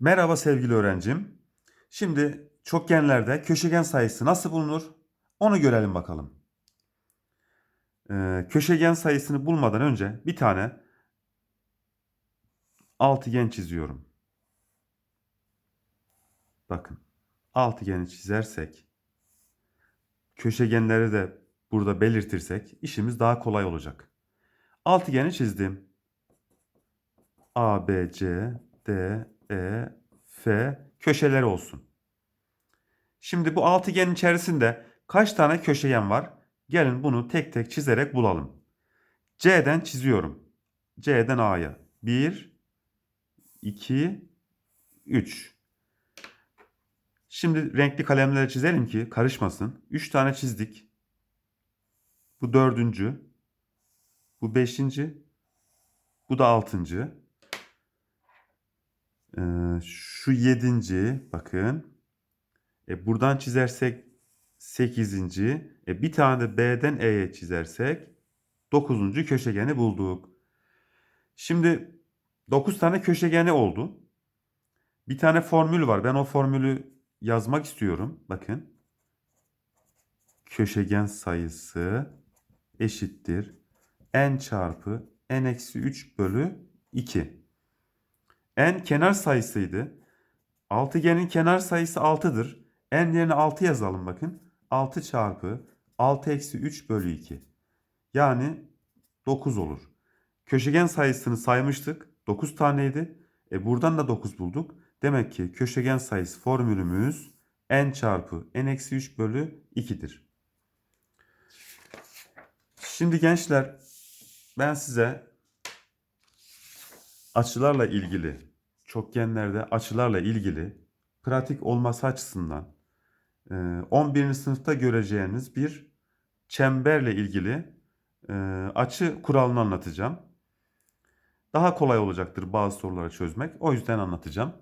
Merhaba sevgili öğrencim. Şimdi çokgenlerde köşegen sayısı nasıl bulunur? Onu görelim bakalım. Ee, köşegen sayısını bulmadan önce bir tane altıgen çiziyorum. Bakın altıgeni çizersek köşegenleri de burada belirtirsek işimiz daha kolay olacak. Altıgeni çizdim. A, B, C, D, E, F köşeleri olsun. Şimdi bu altıgenin içerisinde kaç tane köşegen var? Gelin bunu tek tek çizerek bulalım. C'den çiziyorum. C'den A'ya. 1, 2, 3. Şimdi renkli kalemleri çizelim ki karışmasın. 3 tane çizdik. Bu dördüncü. Bu beşinci. Bu da altıncı. Ee, şu yedinci bakın. E, buradan çizersek sekizinci. E, bir tane de B'den E'ye çizersek dokuzuncu köşegeni bulduk. Şimdi dokuz tane köşegeni oldu. Bir tane formül var. Ben o formülü yazmak istiyorum. Bakın. Köşegen sayısı eşittir. n çarpı n eksi 3 bölü 2. n kenar sayısıydı. Altıgenin kenar sayısı 6'dır. n yerine 6 yazalım bakın. 6 çarpı 6 eksi 3 bölü 2. Yani 9 olur. Köşegen sayısını saymıştık. 9 taneydi. E buradan da 9 bulduk. Demek ki köşegen sayısı formülümüz n çarpı n eksi 3 bölü 2'dir. Şimdi gençler ben size açılarla ilgili, çokgenlerde açılarla ilgili pratik olması açısından e, 11. sınıfta göreceğiniz bir çemberle ilgili e, açı kuralını anlatacağım. Daha kolay olacaktır bazı soruları çözmek. O yüzden anlatacağım.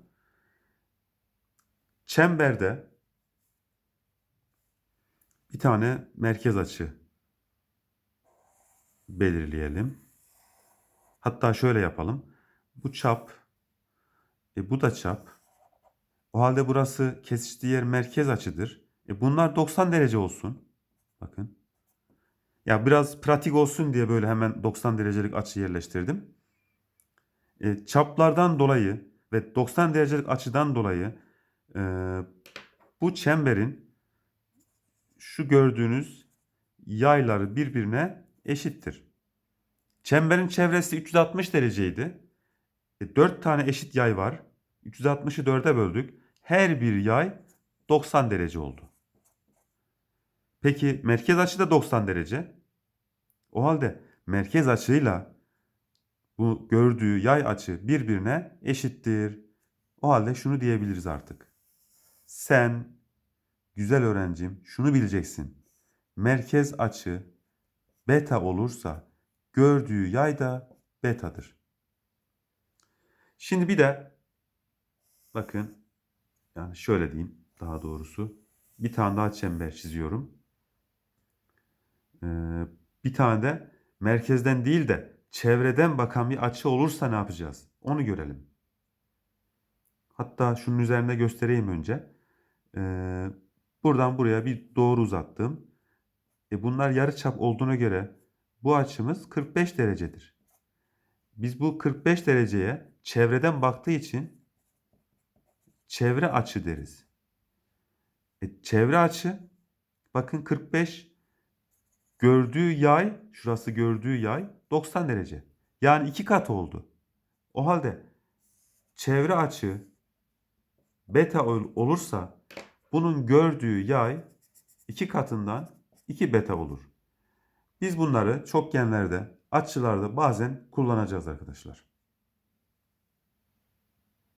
Çemberde bir tane merkez açı belirleyelim. Hatta şöyle yapalım. Bu çap, e bu da çap. O halde burası kesiştiği yer merkez açıdır. E bunlar 90 derece olsun. Bakın. Ya biraz pratik olsun diye böyle hemen 90 derecelik açı yerleştirdim. E, çaplardan dolayı ve 90 derecelik açıdan dolayı e, bu çemberin şu gördüğünüz yayları birbirine eşittir. Çemberin çevresi 360 dereceydi. E, 4 tane eşit yay var. 360'ı 4'e böldük. Her bir yay 90 derece oldu. Peki merkez açı da 90 derece. O halde merkez açıyla bu gördüğü yay açı birbirine eşittir. O halde şunu diyebiliriz artık. Sen güzel öğrencim şunu bileceksin. Merkez açı beta olursa gördüğü yay da betadır. Şimdi bir de bakın yani şöyle diyeyim daha doğrusu bir tane daha çember çiziyorum. Ee, bir tane de merkezden değil de çevreden bakan bir açı olursa ne yapacağız? Onu görelim. Hatta şunun üzerinde göstereyim önce. Ee, buradan buraya bir doğru uzattım. E bunlar yarıçap olduğuna göre bu açımız 45 derecedir. Biz bu 45 dereceye çevreden baktığı için çevre açı deriz. E, çevre açı bakın 45 gördüğü yay şurası gördüğü yay 90 derece. Yani iki kat oldu. O halde çevre açı beta ol- olursa bunun gördüğü yay iki katından 2 beta olur. Biz bunları çokgenlerde, açılarda bazen kullanacağız arkadaşlar.